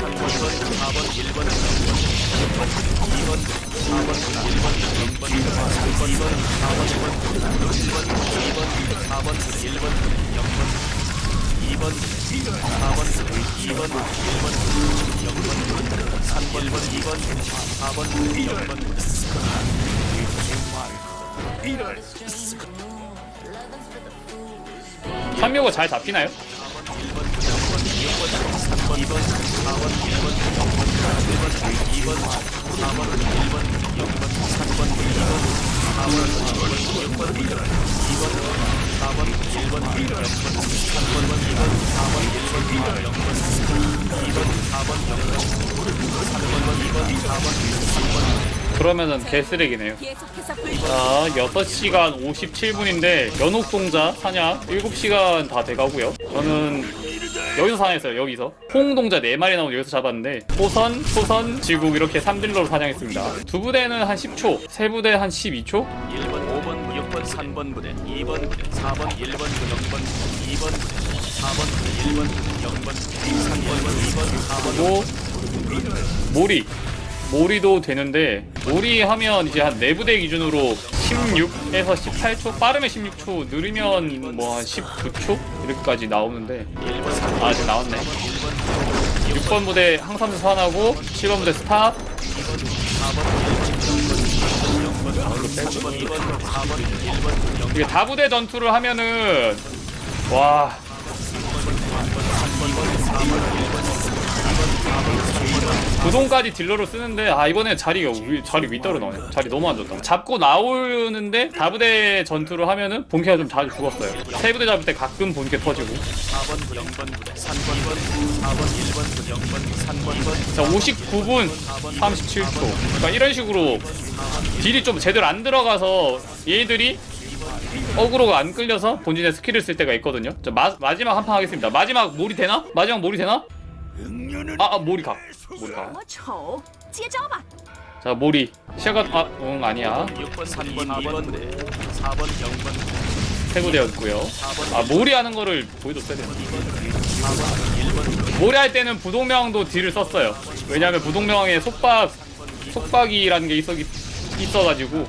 3번 4번 1번 2번 4번 1번 0번 3번 4번 1번 1번 2번 4번 1번 0번 2번 4번 2번 1번 0번 3번 1번 2번 4번 0번 한묘가 잘 잡히나요? 2번 4번 1번 1번 2번 4번 1번 0번 3번 2번 4번 6번 2번 4번 1번 0번 3번 2번 4번 1번 0번 2번 4번 0번 3번 2번 4번 3번 그러면은 개쓰레기네요. 자, 6시간 57분인데 연옥동자 사냥 7시간 다 돼가고요. 저는 여기서 사냥했어요. 여기서 홍동자 4마리 나오고 여기서 잡았는데 호선, 초선, 지국 이렇게 3딜러로 사냥했습니다. 두 부대는 한 10초, 세 부대 한 12초? 1번 5번 6번 3번 부대 2번 부대 4번 1번 0번 2번 부대 4번 1번 0번 3번 2번 4번 그리고 모리 모리도 되는데 모리 하면 이제 한 4부대 기준으로 16에서 18초 빠르면 16초 느리면 뭐 한 19초 이렇게까지 나오는데. 아 이제 나왔네. 6번 부대 항삼 소환하고 7번 부대 스탑. 3번 2번 4번 1번 0 이게 다부대 전투를 하면은 와 구동까지 딜러로 쓰는데 아 이번에 자리가 위, 자리 윗따로 나오네. 자리 너무 안 좋다. 잡고 나오는데 다부대 전투를 하면은 본캐가 좀 자주 죽었어요. 세 부대 잡을 때 가끔 본캐 터지고. 4번 0번 부대 3번 2번 4번 1번 0번 3번 2번 자 59분 37초. 그러니까 이런 식으로 딜이 좀 제대로 안 들어가서 얘들이 어그로가 안 끌려서 본진의 스킬을 쓸 때가 있거든요. 자 마, 마지막 한 판 하겠습니다. 마지막 몰이 되나? 마지막 몰이 되나? 아, 아 몰이 각 몰이 我丑，接招吧！ 각자 몰이 시야가 아응 아니야 6번 3번 2번 부대 4번 0번 세부대였고요 아 몰이 하는 거를 보여줬어야 되는데 4번 1번 몰이 할 때는 부동명도 딜을 썼어요 왜냐하면 부동명에 속박 속박이라는 게 있어 있어가지고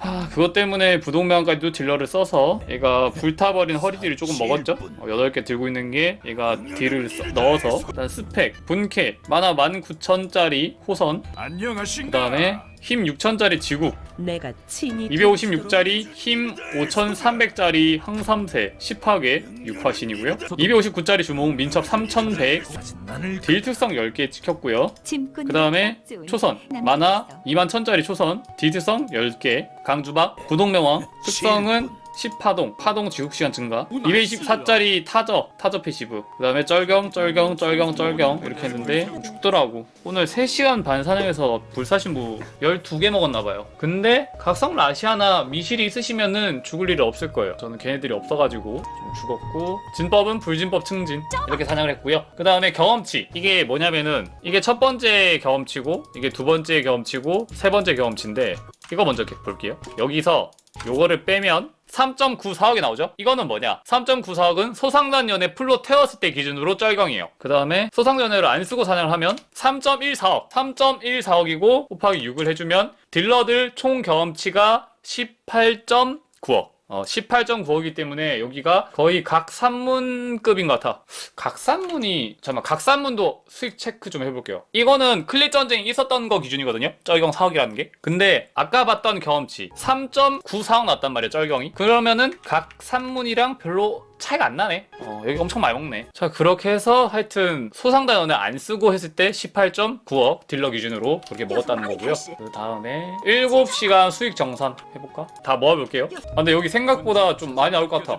아 그것 때문에 부동명까지도 딜러를 써서 얘가 불타버린 허리띠를 조금 먹었죠? 어, 8개 들고 있는 게 얘가 딜을 써- 넣어서. 일단 스펙, 분캐, 만화 19,000짜리 호선. 그 안녕하신가? 다음에 힘 6,000짜리 지국 내가 친히 256짜리 힘 5300짜리 항삼세 10화계 6화신이고요. 259짜리 주몽 민첩 3100 나를 딜 특성 10개 찍혔고요. 그 다음에 초선 만화 21000짜리 초선 딜 특성 10개 강주박 부동명왕. 특성은 10파동 파동 지속시간 증가. 224짜리 타저 타저 패시브. 그 다음에 쩔경 쩔경 쩔경 쩔경 이렇게 했는데 죽더라고. 오늘 3시간 반 사냥해서 불사신부 12개 먹었나봐요. 근데 각성 라시아나 미실이 있으시면은 죽을 일이 없을 거예요. 저는 걔네들이 없어가지고 좀 죽었고 진법은 불진법 증진. 이렇게 사냥을 했고요. 그 다음에 경험치. 이게 뭐냐면은 이게 첫 번째 경험치고 이게 두 번째 경험치고 세 번째 경험치인데 이거 먼저 볼게요. 여기서 요거를 빼면 3.94억이 나오죠? 이거는 뭐냐? 3.94억은 소상단 연애 풀로 태웠을 때 기준으로 쩔경이에요. 그 다음에 소상단 연애를 안 쓰고 사냥을 하면 3.14억. 3.14억이고 곱하기 6을 해주면 딜러들 총 경험치가 18.9억. 어, 18.9억이기 때문에 여기가 거의 각산문급인 것 같아. 각산문이, 잠깐만, 각산문도 수익 체크 좀 해볼게요. 이거는 클릿 전쟁이 있었던 거 기준이거든요? 쩔경 4억이라는 게. 근데 아까 봤던 경험치 3.94억 났단 말이에요, 쩔경이. 그러면은 각산문이랑 별로 차이가 안 나네. 어, 여기 엄청 많이 먹네. 자, 그렇게 해서 하여튼 소상 단원을 안 쓰고 했을 때 18.9억 딜러 기준으로 그렇게 먹었다는 거고요. 그 다음에 7시간 수익 정산 해볼까? 다 모아볼게요. 아, 근데 여기 생각보다 좀 많이 나올 것 같아.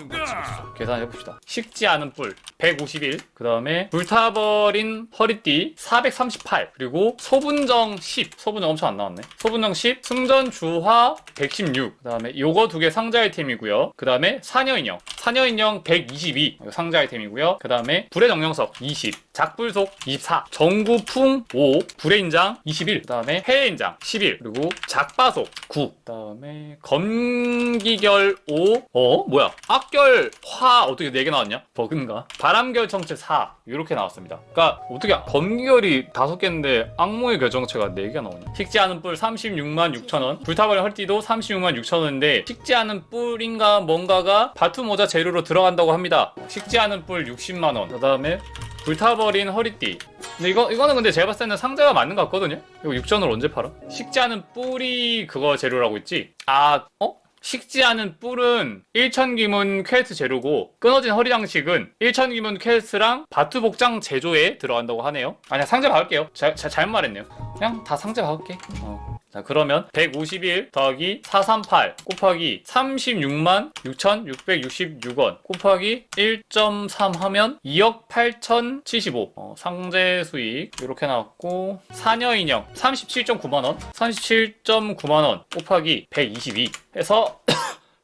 계산해봅시다. 식지 않은 뿔 151. 그 다음에 불타버린 허리띠 438. 그리고 소분정 10. 소분정 엄청 안 나왔네. 소분정 10. 승전 주화 116. 그 다음에 요거 두 개 상자 아이템이고요. 그 다음에 사녀인형. 사녀인형 122. 이거 상자 아이템이고요. 그 다음에 불의 정령석 20. 작불속 24, 전구풍 5, 불의인장 21, 그 다음에 해인장 11, 그리고 작바속 9, 그 다음에 검기결 5, 어? 뭐야? 악결 화 어떻게 4개 나왔냐? 버그인가? 바람결 정체 4, 이렇게 나왔습니다. 그러니까 어떻게 검기결이 5개인데 악몽의 결정체가 4개가 나오냐? 식지 않은 뿔 36만 6천원, 불타버린 헐띠도 36만 6천원인데 식지 않은 뿔인가 뭔가가 바투 모자 재료로 들어간다고 합니다. 식지 않은 뿔 60만원, 그 다음에 불타버린 허리띠. 근데 이거, 이거는 근데 제가 봤을 때는 상자가 맞는 것 같거든요? 이거 육전을 언제 팔아? 식지 않은 뿔이 그거 재료라고 했지? 아, 어? 식지 않은 뿔은 1천기문 퀘스트 재료고 끊어진 허리 장식은 1천기문 퀘스트랑 바투 복장 제조에 들어간다고 하네요. 아니야 상자 박을게요. 자, 자, 잘못 말했네요. 그냥 다 상자 박을게. 어. 자 그러면 151 더하기 438 곱하기 36만 6,666원 곱하기 1.3 하면 2억 8,075 어, 상제 수익 이렇게 나왔고 사녀 인형 37.9만원 37.9만원 곱하기 122 해서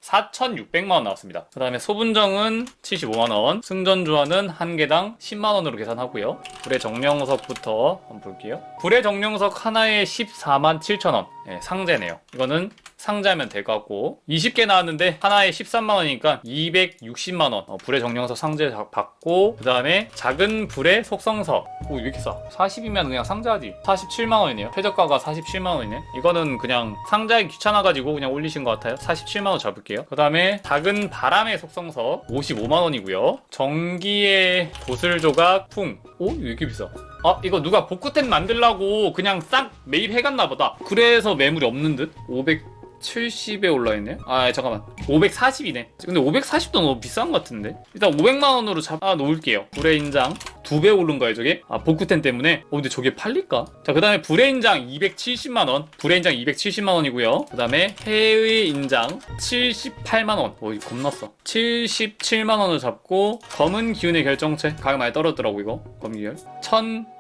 4,600만원 나왔습니다. 그 다음에 소분정은 75만원, 승전주화는 한 개당 10만원으로 계산하고요. 불의 정령석부터 한번 볼게요. 불의 정령석 하나에 14만 7천원. 예, 상제네요. 이거는 상자면 될 것 같고 20개 나왔는데 하나에 13만원이니까 260만원 어, 불의 정령석 상제 자- 받고 그 다음에 작은 불의 속성석 오, 왜 이렇게 싸? 40이면 그냥 상자지 47만원이네요 최저가가 47만원이네 이거는 그냥 상자에 귀찮아가지고 그냥 올리신 것 같아요 47만원 잡을게요 그 다음에 작은 바람의 속성석 55만원이고요 전기의 도슬 조각 풍 오? 왜 이렇게 비싸? 아 이거 누가 복구템 만들라고 그냥 싹 매입해갔나 보다. 그래서 매물이 없는 듯? 570에 올라있네? 아 잠깐만. 540이네. 근데 540도 너무 비싼 것 같은데? 일단 500만원으로 잡아 놓을게요. 불의 인장 두 배 오른 거예요 저게? 아 복구템 때문에? 어 근데 저게 팔릴까? 자 그 다음에 불의 인장 270만원. 불의 인장 270만원이고요. 그 다음에 해의 인장 78만원. 어 이거 겁났어. 77만원을 잡고 검은 기운의 결정체. 가격 많이 떨어졌더라고 이거. 검은 기운. 1100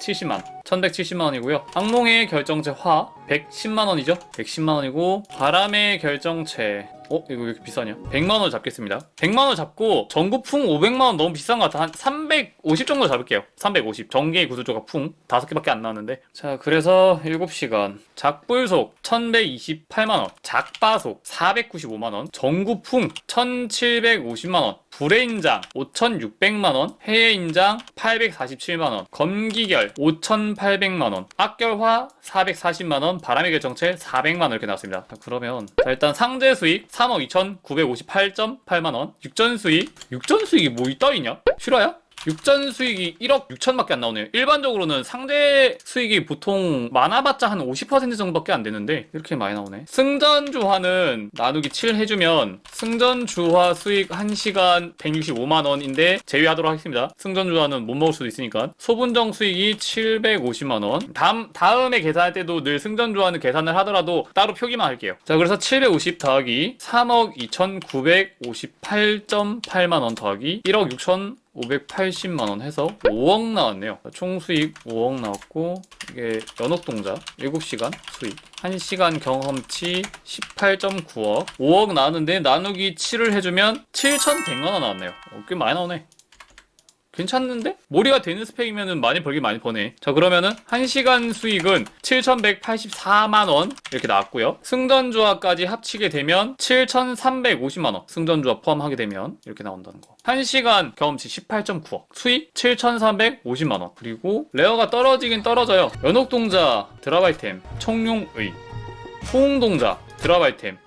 70만 1170만 원이고요. 악몽의 결정체 화 110만원이죠? 110만원이고 바람의 결정체. 어? 이거 왜 이렇게 비싸냐? 100만원 잡겠습니다. 100만원 잡고 전구풍 500만원 너무 비싼 것 같아. 한 350 정도 잡을게요. 350 전개 구조조각 풍. 5개밖에 안 나왔는데. 자 그래서 7시간. 작불속 1128만원. 작바속 495만원. 전구풍 1750만원. 불의인장 5600만원. 해외인장 847만원. 검기결 5800만원. 악결화 440만원 바람의 결정체 400만원 이렇게 나왔습니다 자, 그러면 자, 일단 상제 수익 3억 2958.8만원 육전 수익 육전 수익이 뭐 이따위냐? 실화야? 육전 수익이 1억 6천밖에 안 나오네요. 일반적으로는 상대 수익이 보통 많아봤자 한 50% 정도밖에 안 되는데 이렇게 많이 나오네. 승전 주화는 나누기 7 해주면 승전 주화 수익 1시간 165만 원인데 제외하도록 하겠습니다. 승전 주화는 못 먹을 수도 있으니까 소분정 수익이 750만 원. 다음 다음에 계산할 때도 늘 승전 주화는 계산을 하더라도 따로 표기만 할게요. 자 그래서 750 더하기 3억 2,958.8만 원 더하기 1억 6천 580만원 해서 5억 나왔네요. 총 수익 5억 나왔고, 이게 연옥동자 7시간 수익. 1시간 경험치 18.9억. 5억 나왔는데 나누기 7을 해주면 7,100만원 나왔네요. 어, 꽤 많이 나오네. 괜찮는데? 머리가 되는 스펙이면은 많이 벌긴 많이 버네. 자, 그러면은 1시간 수익은 7,184만원 이렇게 나왔고요. 승전주화까지 합치게 되면 7,350만원. 승전주화 포함하게 되면 이렇게 나온다는 거. 1시간 경험치 18.9억. 수익 7,350만원. 그리고 레어가 떨어지긴 떨어져요. 연옥동자 드랍 아이템, 청룡의, 호응동자 드랍 아이템.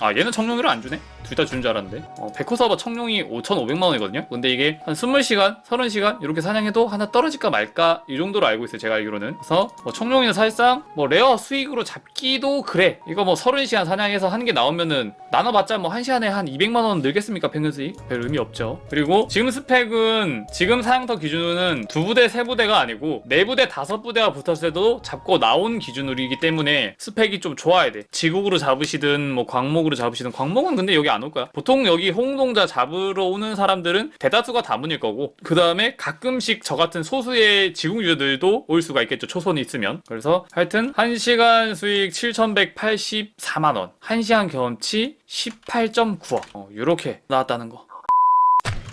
아, 얘는 청룡이를 안 주네? 둘 다 주는 줄 알았는데. 어, 백호 서버 청룡이 5,500만 원이거든요? 근데 이게 한 20시간, 30시간 이렇게 사냥해도 하나 떨어질까 말까 이 정도로 알고 있어요 제가 알기로는. 그래서 뭐 청룡이는 사실상 뭐 레어 수익으로 잡기도 그래. 이거 뭐 30시간 사냥해서 한 개 나오면은 나눠봤자 뭐 1시간에 한 200만 원 늘겠습니까 평균 수익? 별 의미 없죠. 그리고 지금 스펙은 지금 사양터 기준으로는 두 부대, 세 부대가 아니고 네 부대, 다섯 부대가 붙었을 때도 잡고 나온 기준으로이기 때문에 스펙이 좀 좋아야 돼. 지국으로 잡으시든 뭐 광목으로 잡으시든 광목은 근데 여기 안올 거야. 보통 여기 홍동자 잡으러 오는 사람들은 대다수가 다문일 거고 그 다음에 가끔씩 저 같은 소수의 지국 유저들도 올 수가 있겠죠 초선이 있으면. 그래서 하여튼 1시간 수익 7,184만 원. 1시간 경험치 18.9억. 어, 이렇게 나왔다는 거.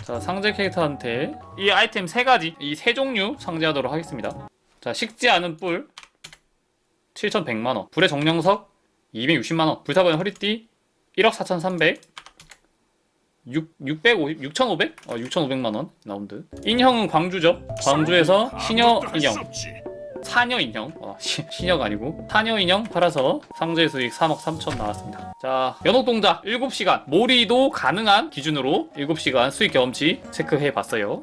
자 상제 캐릭터한테 이 아이템 세 가지 이 세 종류 상제하도록 하겠습니다. 자 식지 않은 뿔 7,100만 원. 불의 정령석 260만 원. 불타버린 허리띠 1억 4,300 6, 650, 6,500? 어, 6,500만원 나온 듯. 인형은 광주죠. 광주에서 시녀 인형. 사녀 인형. 어, 시, 시녀가 아니고. 사녀 인형 팔아서 상제 수익 3억 3천 나왔습니다. 자 연옥 동작 7시간. 몰이도 가능한 기준으로 7시간 수익 경험치 체크해 봤어요